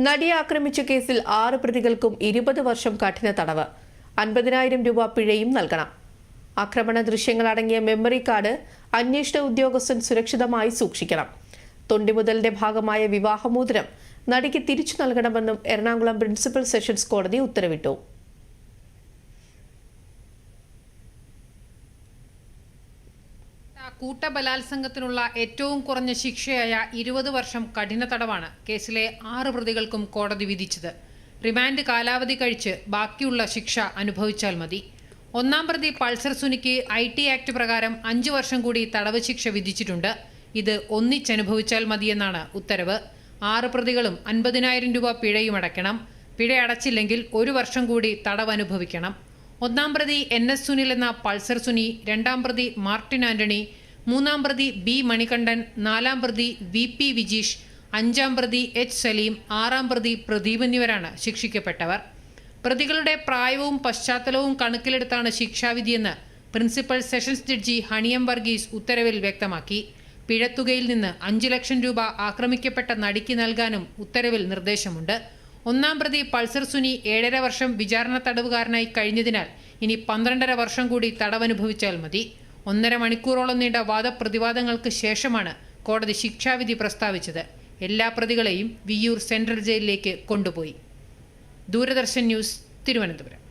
നടിയെ ആക്രമിച്ച കേസിൽ ആറ് പ്രതികൾക്കും ഇരുപത് വർഷം കഠിന തടവ്. അൻപതിനായിരം രൂപ പിഴയും നൽകണം. ആക്രമണ ദൃശ്യങ്ങൾ അടങ്ങിയ മെമ്മറി കാർഡ് അന്വേഷണ ഉദ്യോഗസ്ഥൻ സുരക്ഷിതമായി സൂക്ഷിക്കണം. തൊണ്ടിമുതലിന്റെ ഭാഗമായ വിവാഹമോതിരം നടിക്ക് തിരിച്ചു നൽകണമെന്നും എറണാകുളം പ്രിൻസിപ്പൽ സെഷൻസ് കോടതി ഉത്തരവിട്ടു. കൂട്ടബലാത്സംഗത്തിനുള്ള ഏറ്റവും കുറഞ്ഞ ശിക്ഷയായ ഇരുപത് വർഷം കഠിന തടവാണ് കേസിലെ ആറ് പ്രതികൾക്കും കോടതി വിധിച്ചത്. റിമാൻഡ് കാലാവധി കഴിച്ച് ബാക്കിയുള്ള ശിക്ഷ അനുഭവിച്ചാൽ മതി. ഒന്നാം പ്രതി പൾസർ സുനിക്ക് ഐ ടി ആക്ട് പ്രകാരം അഞ്ചു വർഷം കൂടി തടവ് ശിക്ഷ വിധിച്ചിട്ടുണ്ട്. ഇത് ഒന്നിച്ചനുഭവിച്ചാൽ മതിയെന്നാണ് ഉത്തരവ്. ആറ് പ്രതികളും അൻപതിനായിരം രൂപ പിഴയും അടയ്ക്കണം. പിഴ അടച്ചില്ലെങ്കിൽ ഒരു വർഷം കൂടി തടവ് അനുഭവിക്കണം ഒന്നാം പ്രതി എൻ എസ് സുനിൽ എന്ന പൾസർ സുനി രണ്ടാം പ്രതി മാർട്ടിൻ ആന്റണി മൂന്നാം പ്രതി ബി മണികണ്ഠൻ നാലാം പ്രതി വി പി വിജീഷ് അഞ്ചാം പ്രതി എച്ച് സലീം ആറാം പ്രതി പ്രദീപ് എന്നിവരാണ് ശിക്ഷിക്കപ്പെട്ടവർ. പ്രതികളുടെ പ്രായവും പശ്ചാത്തലവും കണക്കിലെടുത്താണ് ശിക്ഷാവിധിയെന്ന് principal sessions judge Honey M Varghese ഉത്തരവിൽ വ്യക്തമാക്കി. പിഴത്തുകയിൽ നിന്ന് അഞ്ചു ലക്ഷം രൂപ ആക്രമിക്കപ്പെട്ട നടിക്ക് നൽകാനും ഉത്തരവിൽ നിർദ്ദേശമുണ്ട്. ഒന്നാം പ്രതി പൾസർ സുനി ഏഴര വർഷം വിചാരണ തടവുകാരനായി കഴിഞ്ഞതിനാൽ ഇനി പന്ത്രണ്ടര വർഷം കൂടി തടവനുഭവിച്ചാൽ മതി. ഒന്നര മണിക്കൂറോളം നീണ്ട വാദപ്രതിവാദങ്ങൾക്ക് ശേഷമാണ് കോടതി ശിക്ഷാവിധി പ്രസ്താവിച്ചത്. എല്ലാ പ്രതികളെയും വിയ്യൂർ സെൻട്രൽ ജയിലിലേക്ക് കൊണ്ടുപോയി. ദൂരദർശൻ ന്യൂസ് തിരുവനന്തപുരം.